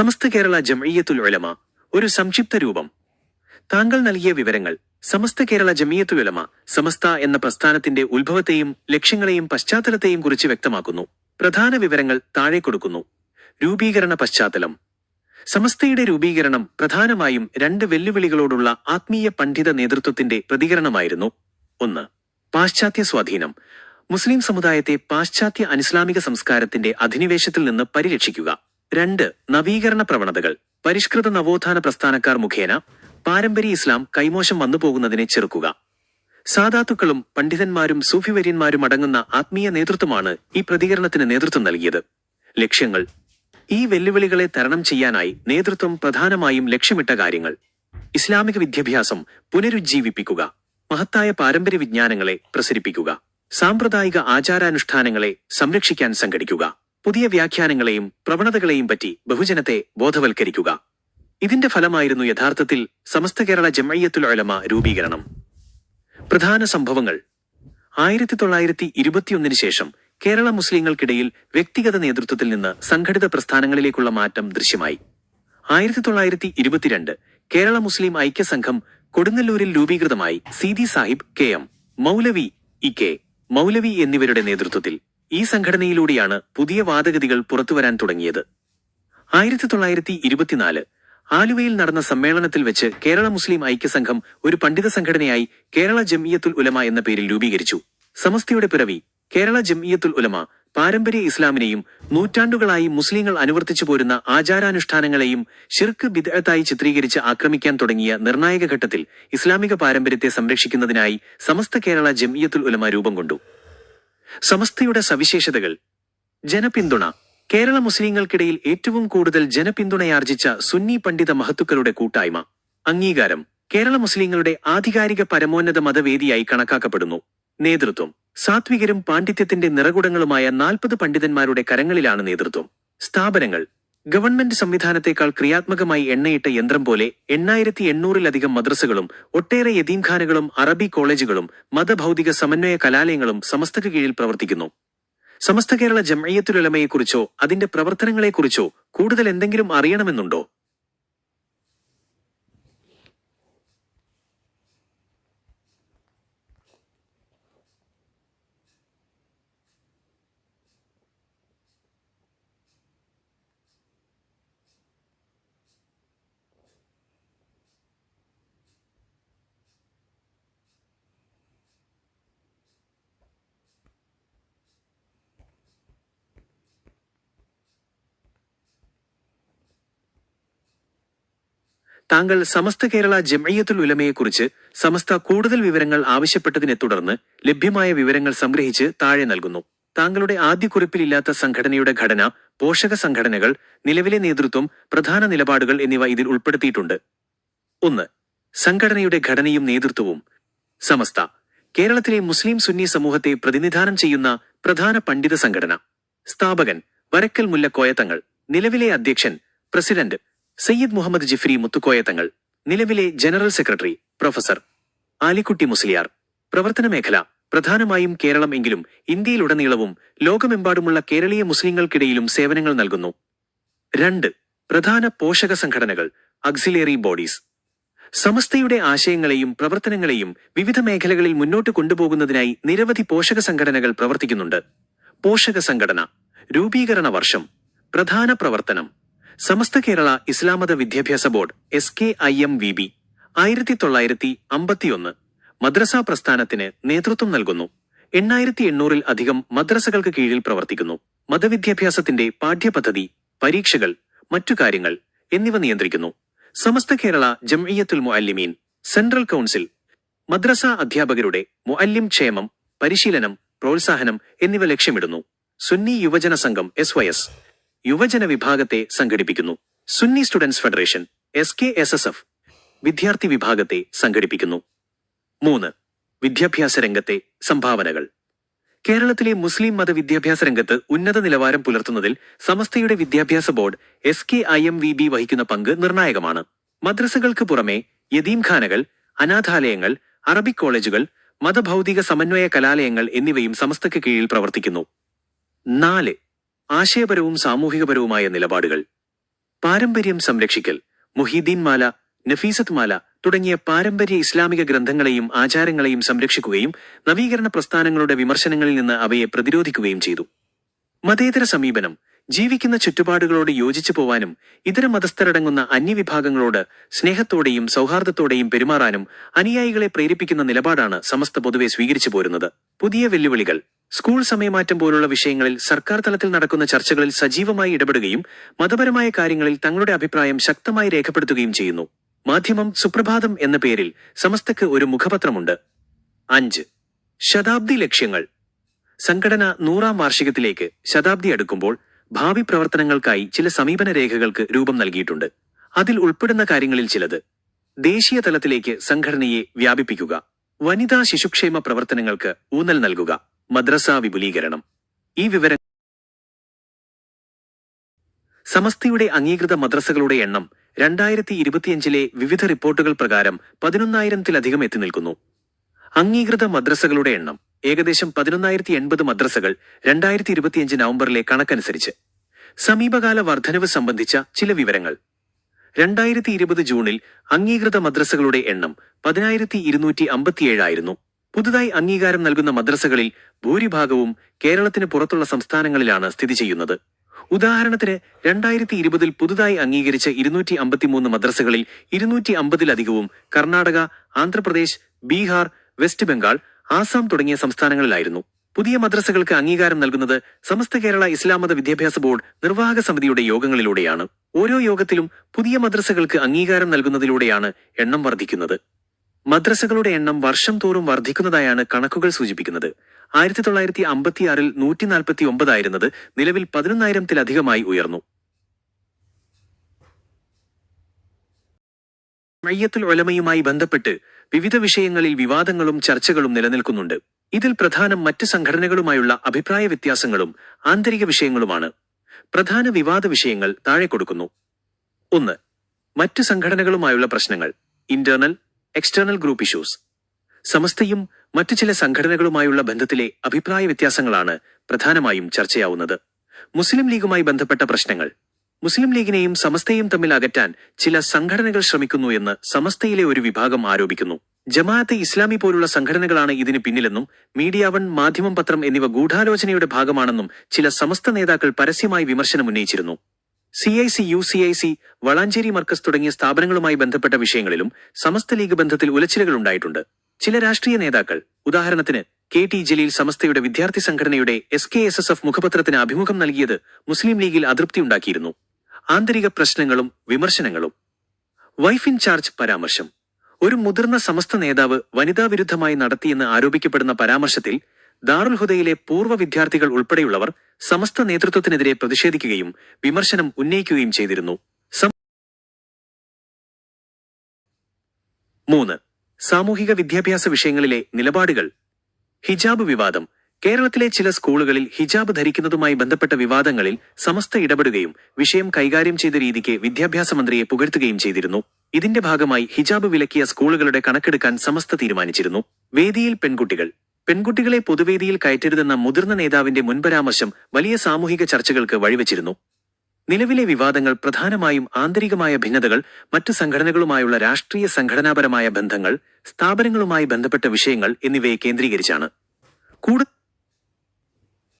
സമസ്ത കേരള ജംഇയ്യത്തുൽ ഉലമ ഒരു സംക്ഷിപ്ത രൂപം. താങ്കൾ നൽകിയ വിവരങ്ങൾ സമസ്ത കേരള ജമീയത്തുൽ ഉലമ സമസ്ത എന്ന പ്രസ്ഥാനത്തിന്റെ ഉത്ഭവത്തെയും ലക്ഷ്യങ്ങളെയും പശ്ചാത്തലത്തെയും കുറിച്ച് വ്യക്തമാക്കുന്നു. പ്രധാന വിവരങ്ങൾ താഴെ കൊടുക്കുന്നു. രൂപീകരണ പശ്ചാത്തലം. സമസ്തയുടെ രൂപീകരണം പ്രധാനമായും രണ്ട് വെല്ലുവിളികളോടുള്ള ആത്മീയ പണ്ഡിത നേതൃത്വത്തിന്റെ പ്രതികരണമായിരുന്നു. ഒന്ന് പാശ്ചാത്യ സ്വാധീനം. മുസ്ലിം സമുദായത്തെ പാശ്ചാത്യ അനിസ്ലാമിക സംസ്കാരത്തിന്റെ അധിനിവേശത്തിൽ നിന്ന് പരിരക്ഷിക്കുക. രണ്ട് നവീകരണ പ്രവണതകൾ. പരിഷ്കൃത നവോത്ഥാന പ്രസ്ഥാനക്കാർ മുഖേന പാരമ്പര്യ ഇസ്ലാം കൈമോശം വന്നുപോകുന്നതിനെ ചെറുക്കുക. സാധാത്തുക്കളും പണ്ഡിതന്മാരും സൂഫിവര്യന്മാരും അടങ്ങുന്ന ആത്മീയ നേതൃത്വമാണ് ഈ പ്രതികരണത്തിന് നേതൃത്വം നൽകിയത്. ലക്ഷ്യങ്ങൾ. ഈ വെല്ലുവിളികളെ തരണം ചെയ്യാനായി നേതൃത്വം പ്രധാനമായും ലക്ഷ്യമിട്ട കാര്യങ്ങൾ. ഇസ്ലാമിക വിദ്യാഭ്യാസം പുനരുജ്ജീവിപ്പിക്കുക. മഹത്തായ പാരമ്പര്യ വിജ്ഞാനങ്ങളെ പ്രസരിപ്പിക്കുക. സാമ്പ്രദായിക ആചാരാനുഷ്ഠാനങ്ങളെ സംരക്ഷിക്കാൻ സംഘടിക്കുക. പുതിയ വ്യാഖ്യാനങ്ങളെയും പ്രവണതകളെയും പറ്റി ബഹുജനത്തെ ബോധവൽക്കരിക്കുക. ഇതിന്റെ ഫലമായിരുന്നു യഥാർത്ഥത്തിൽ സമസ്ത കേരള ജമയ്യത്തുൽ ഉലമ രൂപീകരണം. പ്രധാന സംഭവങ്ങൾ. ആയിരത്തി തൊള്ളായിരത്തി ഇരുപത്തിയൊന്നിന് ശേഷം കേരള മുസ്ലിങ്ങൾക്കിടയിൽ വ്യക്തിഗത നേതൃത്വത്തിൽ നിന്ന് സംഘടിത പ്രസ്ഥാനങ്ങളിലേക്കുള്ള മാറ്റം ദൃശ്യമായി. ആയിരത്തി തൊള്ളായിരത്തി ഇരുപത്തിരണ്ട് കേരള മുസ്ലിം ഐക്യസംഘം കൊടുങ്ങല്ലൂരിൽ രൂപീകൃതമായി Seethi Sahib K. M. Moulavi E. K. Moulavi എന്നിവരുടെ നേതൃത്വത്തിൽ ഈ സംഘടനയിലൂടെയാണ് പുതിയ വാദഗതികൾ പുറത്തുവരാൻ തുടങ്ങിയത്. ആയിരത്തി തൊള്ളായിരത്തി ഇരുപത്തിനാല് ആലുവയിൽ നടന്ന സമ്മേളനത്തിൽ വെച്ച് കേരള മുസ്ലിം ഐക്യസംഘം ഒരു പണ്ഡിത സംഘടനയായി കേരള ജമിയത്തുൽ ഉലമ എന്ന പേരിൽ രൂപീകരിച്ചു. സമസ്തയുടെ പിറവി കേരള ജമിയത്തുൽ ഉലമ പാരമ്പര്യ ഇസ്ലാമിനെയും നൂറ്റാണ്ടുകളായി മുസ്ലിങ്ങൾ അനുവർത്തിച്ചു പോരുന്ന ആചാരാനുഷ്ഠാനങ്ങളെയും ഷിർക്ക് ബിദത്തായി ചിത്രീകരിച്ച് ആക്രമിക്കാൻ തുടങ്ങിയ നിർണായക ഘട്ടത്തിൽ ഇസ്ലാമിക പാരമ്പര്യത്തെ സംരക്ഷിക്കുന്നതിനായി സമസ്ത കേരള ജമിയത്തുൽ ഉലമ രൂപം കൊണ്ടു. സമസ്തയുടെ സവിശേഷതകൾ. ജനപിന്തുണ. കേരള മുസ്ലിങ്ങൾക്കിടയിൽ ഏറ്റവും കൂടുതൽ ജനപിന്തുണയാർജിച്ച സുന്നി പണ്ഡിത മഹത്തുക്കളുടെ കൂട്ടായ്മ. അംഗീകാരം. കേരള മുസ്ലിങ്ങളുടെ ആധികാരിക പരമോന്നത മതവേദിയായി കണക്കാക്കപ്പെടുന്നു. നേതൃത്വം. സാത്വികരും പാണ്ഡിത്യത്തിന്റെ നിറകുടങ്ങളുമായ നാൽപ്പത് പണ്ഡിതന്മാരുടെ കരങ്ങളിലാണ് നേതൃത്വം. സ്ഥാപനങ്ങൾ. ഗവൺമെന്റ് സംവിധാനത്തെക്കാൾ ക്രിയാത്മകമായി എണ്ണയിട്ട യന്ത്രം പോലെ എണ്ണായിരത്തി എണ്ണൂറിലധികം മദ്രസകളും ഒട്ടേറെ യതീംഖാനകളും അറബി കോളേജുകളും മതഭൗതിക സമന്വയ കലാലയങ്ങളും സമസ്തക്ക് കീഴിൽ പ്രവർത്തിക്കുന്നു. സമസ്ത കേരള ജമയത്തുലമയെക്കുറിച്ചോ അതിന്റെ പ്രവർത്തനങ്ങളെക്കുറിച്ചോ കൂടുതൽ എന്തെങ്കിലും അറിയണമെന്നുണ്ടോ? താങ്കൾ സമസ്ത കേരള ജംഇയ്യത്തുൽ ഉലമയെക്കുറിച്ച് സമസ്ത കൂടുതൽ വിവരങ്ങൾ ആവശ്യപ്പെട്ടതിനെ തുടർന്ന് ലഭ്യമായ വിവരങ്ങൾ സംഗ്രഹിച്ച് താഴെ നൽകുന്നു. താങ്കളുടെ ആദ്യ കുറിപ്പിലില്ലാത്ത സംഘടനയുടെ ഘടന പോഷക സംഘടനകൾ നിലവിലെ നേതൃത്വം പ്രധാന നിലപാടുകൾ എന്നിവ ഇതിൽ ഉൾപ്പെടുത്തിയിട്ടുണ്ട്. ഒന്ന് സംഘടനയുടെ ഘടനയും നേതൃത്വവും. സമസ്ത കേരളത്തിലെ മുസ്ലിം സുന്നി സമൂഹത്തെ പ്രതിനിധാനം ചെയ്യുന്ന പ്രധാന പണ്ഡിത സംഘടന. സ്ഥാപകൻ വരക്കൽ മുല്ലക്കോയ തങ്ങൾ. നിലവിലെ അധ്യക്ഷൻ പ്രസിഡന്റ്. സയ്യിദ് മുഹമ്മദ് ജിഫ്രി മുത്തുക്കോയ തങ്ങൾ നിലവിലെ general secretary professor Alikutty Musliyar പ്രവർത്തന മേഖല പ്രധാനമായും കേരളം എങ്കിലും ഇന്ത്യയിലുടനീളവും ലോകമെമ്പാടുമുള്ള കേരളീയ മുസ്ലിങ്ങൾക്കിടയിലും സേവനങ്ങൾ നൽകുന്നു. രണ്ട് പ്രധാന പോഷക സംഘടനകൾ അക്സിലേറി ബോഡീസ് സമസ്തയുടെ ആശയങ്ങളെയും പ്രവർത്തനങ്ങളെയും വിവിധ മേഖലകളിൽ മുന്നോട്ട് കൊണ്ടുപോകുന്നതിനായി നിരവധി പോഷക സംഘടനകൾ പ്രവർത്തിക്കുന്നുണ്ട്. പോഷക സംഘടന രൂപീകരണ വർഷം പ്രധാന പ്രവർത്തനം. Samastha Kerala Islamatha Vidyabhyasa board S K I M V B ആയിരത്തി തൊള്ളായിരത്തി അമ്പത്തിയൊന്ന് മദ്രസ പ്രസ്ഥാനത്തിന് നേതൃത്വം നൽകുന്നു. എണ്ണായിരത്തി എണ്ണൂറിൽ അധികം മദ്രസകൾക്ക് കീഴിൽ പ്രവർത്തിക്കുന്നു. മതവിദ്യാഭ്യാസത്തിന്റെ പാഠ്യപദ്ധതി പരീക്ഷകൾ മറ്റു കാര്യങ്ങൾ എന്നിവ നിയന്ത്രിക്കുന്നു. സമസ്ത കേരള ജംഇയത്തുൽ മുഅല്ലിമീൻ സെൻട്രൽ കൗൺസിൽ മദ്രസ അധ്യാപകരുടെ മുഅല്ലിം ക്ഷേമം പരിശീലനം പ്രോത്സാഹനം എന്നിവ ലക്ഷ്യമിടുന്നു. സുന്നി യുവജന സംഘം എസ് വൈ എസ് യുവജന വിഭാഗത്തെ സംഘടിപ്പിക്കുന്നു. Sunni students federation S K S S F വിദ്യാർത്ഥി വിഭാഗത്തെ സംഘടിപ്പിക്കുന്നു. മൂന്ന് വിദ്യാഭ്യാസ രംഗത്തെ സംഭാവനകൾ. കേരളത്തിലെ മുസ്ലിം മത വിദ്യാഭ്യാസ രംഗത്ത് ഉന്നത നിലവാരം പുലർത്തുന്നതിൽ സമസ്തയുടെ വിദ്യാഭ്യാസ board S K I M V B വഹിക്കുന്ന പങ്ക് നിർണായകമാണ്. മദ്രസകൾക്ക് പുറമെ യതീംഖാനകൾ അനാഥാലയങ്ങൾ അറബിക് കോളേജുകൾ മതഭൗതിക സമന്വയ കലാലയങ്ങൾ എന്നിവയും സമസ്തയ്ക്ക് കീഴിൽ പ്രവർത്തിക്കുന്നു. നാല് ആശയപരവും സാമൂഹികപരവുമായ നിലപാടുകൾ. പാരമ്പര്യം സംരക്ഷിക്കൽ മുഹീദ്ദീൻ മാല നഫീസത്ത് മാല തുടങ്ങിയ പാരമ്പര്യ ഇസ്ലാമിക ഗ്രന്ഥങ്ങളെയും ആചാരങ്ങളെയും സംരക്ഷിക്കുകയും നവീകരണ പ്രസ്ഥാനങ്ങളുടെ വിമർശനങ്ങളിൽ നിന്ന് അവയെ പ്രതിരോധിക്കുകയും ചെയ്തു. മതേതര സമീപനം ജീവിക്കുന്ന ചുറ്റുപാടുകളോട് യോജിച്ചു പോവാനും ഇതര മതസ്ഥരടങ്ങുന്ന അന്യവിഭാഗങ്ങളോട് സ്നേഹത്തോടെയും സൗഹാർദ്ദത്തോടെയും പെരുമാറാനും അനുയായികളെ പ്രേരിപ്പിക്കുന്ന നിലപാടാണ് സമസ്ത പൊതുവെ സ്വീകരിച്ചു പോരുന്നത്. പുതിയ വെല്ലുവിളികൾ. സ്കൂൾ സമയമാറ്റം പോലുള്ള വിഷയങ്ങളിൽ സർക്കാർ തലത്തിൽ നടക്കുന്ന ചർച്ചകളിൽ സജീവമായി ഇടപെടുകയും മതപരമായ കാര്യങ്ങളിൽ തങ്ങളുടെ അഭിപ്രായം ശക്തമായി രേഖപ്പെടുത്തുകയും ചെയ്യുന്നു. മാധ്യമം സുപ്രഭാതം എന്ന പേരിൽ സമസ്തക്ക് ഒരു മുഖപത്രമുണ്ട്. അഞ്ച്. ശതാബ്ദി ലക്ഷ്യങ്ങൾ. സംഘടന നൂറാം വാർഷികത്തിലേക്ക് ശതാബ്ദി അടുക്കുമ്പോൾ ഭാവി പ്രവർത്തനങ്ങൾക്കായി ചില സമീപന രേഖകൾക്ക് രൂപം നൽകിയിട്ടുണ്ട്. അതിൽ ഉൾപ്പെടുന്ന കാര്യങ്ങളിൽ ചിലത്. ദേശീയ തലത്തിലേക്ക് സംഘടനയെ വ്യാപിപ്പിക്കുക. വനിതാ ശിശുക്ഷേമ പ്രവർത്തനങ്ങൾക്ക് ഊന്നൽ നൽകുക. മദ്രസ വിപുലീകരണം. ഈ വിവര സമസ്തയുടെ അംഗീകൃത മദ്രസകളുടെ എണ്ണം രണ്ടായിരത്തി ഇരുപത്തിയഞ്ചിലെ വിവിധ റിപ്പോർട്ടുകൾ പ്രകാരം പതിനൊന്നായിരത്തിലധികം എത്തി നിൽക്കുന്നു. അംഗീകൃത മദ്രസകളുടെ എണ്ണം ഏകദേശം പതിനൊന്നായിരത്തി എൺപത് മദ്രസകൾ രണ്ടായിരത്തി ഇരുപത്തിയഞ്ച് നവംബറിലെ കണക്കനുസരിച്ച്. സമീപകാല വർധനവ് സംബന്ധിച്ച ചില വിവരങ്ങൾ. രണ്ടായിരത്തി ഇരുപത് ജൂണിൽ അംഗീകൃത മദ്രസകളുടെ എണ്ണം പതിനായിരത്തി ഇരുന്നൂറ്റി അമ്പത്തിയേഴായിരുന്നു പുതുതായി അംഗീകാരം നൽകുന്ന മദ്രസകളിൽ ഭൂരിഭാഗവും കേരളത്തിന് പുറത്തുള്ള സംസ്ഥാനങ്ങളിലാണ് സ്ഥിതി ചെയ്യുന്നത്. ഉദാഹരണത്തിന് രണ്ടായിരത്തി ഇരുപതിൽ പുതുതായി അംഗീകരിച്ച ഇരുന്നൂറ്റി അമ്പത്തിമൂന്ന് മദ്രസകളിൽ ഇരുന്നൂറ്റി അമ്പതിലധികവും കർണാടക ആന്ധ്രാപ്രദേശ് ബീഹാർ വെസ്റ്റ് ബംഗാൾ ആസാം തുടങ്ങിയ സംസ്ഥാനങ്ങളിലായിരുന്നു. പുതിയ മദ്രസകൾക്ക് അംഗീകാരം നൽകുന്നത് സമസ്ത കേരള ഇസ്ലാം മത വിദ്യാഭ്യാസ ബോർഡ് നിർവാഹക സമിതിയുടെ യോഗങ്ങളിലൂടെയാണ്. ഓരോ യോഗത്തിലും പുതിയ മദ്രസകൾക്ക് അംഗീകാരം നൽകുന്നതിലൂടെയാണ് എണ്ണം വർദ്ധിക്കുന്നത്. മദ്രസകളുടെ എണ്ണം വർഷം തോറും വർദ്ധിക്കുന്നതായാണ് കണക്കുകൾ സൂചിപ്പിക്കുന്നത്. ആയിരത്തി തൊള്ളായിരത്തി അമ്പത്തിയാറിൽ നൂറ്റി നാൽപ്പത്തി ഒമ്പതായിരുന്നത് നിലവിൽ പതിനൊന്നായിരത്തിലധികമായി ഉയർന്നു. മയ്യത്തുൽ ഒലമയുമായി ബന്ധപ്പെട്ട് വിവിധ വിഷയങ്ങളിൽ വിവാദങ്ങളും ചർച്ചകളും നിലനിൽക്കുന്നുണ്ട്. ഇതിൽ പ്രധാനം മറ്റ് സംഘടനകളുമായുള്ള അഭിപ്രായ വ്യത്യാസങ്ങളും ആന്തരിക വിഷയങ്ങളുമാണ്. പ്രധാന വിവാദ വിഷയങ്ങൾ താഴെ കൊടുക്കുന്നു. ഒന്ന് മറ്റ് സംഘടനകളുമായുള്ള പ്രശ്നങ്ങൾ. ഇന്റേണൽ എക്സ്റ്റേണൽ ഗ്രൂപ്പ് ഇഷ്യൂസ് സമസ്തയും മറ്റു ചില സംഘടനകളുമായുള്ള ബന്ധത്തിലെ അഭിപ്രായ വ്യത്യാസങ്ങളാണ് പ്രധാനമായും ചർച്ചയാവുന്നത്. മുസ്ലിം ലീഗുമായി ബന്ധപ്പെട്ട പ്രശ്നങ്ങൾ. മുസ്ലിം ലീഗിനെയും സമസ്തയും തമ്മിൽ അകറ്റാൻ ചില സംഘടനകൾ ശ്രമിക്കുന്നു എന്ന് സമസ്തയിലെ ഒരു വിഭാഗം ആരോപിക്കുന്നു. ജമാഅത്തെ ഇസ്ലാമി പോലുള്ള സംഘടനകളാണ് ഇതിന് പിന്നിലെന്നും മീഡിയ വൺ മാധ്യമം പത്രം എന്നിവ ഗൂഢാലോചനയുടെ ഭാഗമാണെന്നും ചില സമസ്ത നേതാക്കൾ പരസ്യമായി വിമർശനം ഉന്നയിച്ചിരുന്നു C I C U C I C Valanchery Markaz തുടങ്ങിയ സ്ഥാപനങ്ങളുമായി ബന്ധപ്പെട്ട വിഷയങ്ങളിലും സമസ്ത ലീഗ് ബന്ധത്തിൽ ഉലച്ചിലുകൾ ഉണ്ടായിട്ടുണ്ട്. ചില രാഷ്ട്രീയ നേതാക്കൾ ഉദാഹരണത്തിന് കെ ടി ജലീൽ സമസ്തയുടെ വിദ്യാർത്ഥി സംഘടനയുടെ S K S S F മുഖപത്രത്തിന് അഭിമുഖം നൽകിയത് മുസ്ലിം ലീഗിൽ അതൃപ്തിയുണ്ടാക്കിയിരുന്നു ആന്തരിക പ്രശ്നങ്ങളും വിമർശനങ്ങളും. വൈഫ് ഇൻ ചാർജ് പരാമർശം. ഒരു മുതിർന്ന സമസ്ത നേതാവ് വനിതാ വിരുദ്ധമായി നടത്തിയെന്ന് ആരോപിക്കപ്പെടുന്ന പരാമർശത്തിൽ ദാറുൽ ഹുദയിലെ പൂർവ വിദ്യാർത്ഥികൾ ഉൾപ്പെടെയുള്ളവർ സമസ്ത നേതൃത്വത്തിനെതിരെ പ്രതിഷേധിക്കുകയും വിമർശനം ഉന്നയിക്കുകയും ചെയ്തിരുന്നു. മൂന്ന്. സാമൂഹിക വിദ്യാഭ്യാസ വിഷയങ്ങളിലെ നിലപാടുകൾ. ഹിജാബ് വിവാദം. കേരളത്തിലെ ചില സ്കൂളുകളിൽ ഹിജാബ് ധരിക്കുന്നതുമായി ബന്ധപ്പെട്ട വിവാദങ്ങളിൽ സമസ്ത ഇടപെടുകയും വിഷയം കൈകാര്യം ചെയ്ത രീതിക്ക് വിദ്യാഭ്യാസ മന്ത്രിയെ പുകഴ്ത്തുകയും ചെയ്തിരുന്നു. ഇതിന്റെ ഭാഗമായി ഹിജാബ് വിലക്കിയ സ്കൂളുകളുടെ കണക്കെടുക്കാൻ സമസ്ത തീരുമാനിച്ചിരുന്നു. വേദിയിൽ പെൺകുട്ടികൾ. പെൺകുട്ടികളെ പൊതുവേദിയിൽ കയറ്റരുതെന്ന മുതിർന്ന നേതാവിന്റെ മുൻപരാമർശം വലിയ സാമൂഹിക ചർച്ചകൾക്ക് വഴിവെച്ചിരുന്നു. നിലവിലെ വിവാദങ്ങൾ പ്രധാനമായും ആന്തരികമായ ഭിന്നതകൾ മറ്റു സംഘടനകളുമായുള്ള രാഷ്ട്രീയ സംഘടനാപരമായ ബന്ധങ്ങൾ സ്ഥാപനങ്ങളുമായി ബന്ധപ്പെട്ട വിഷയങ്ങൾ എന്നിവയെ കേന്ദ്രീകരിച്ചാണ്. കൂടുതൽ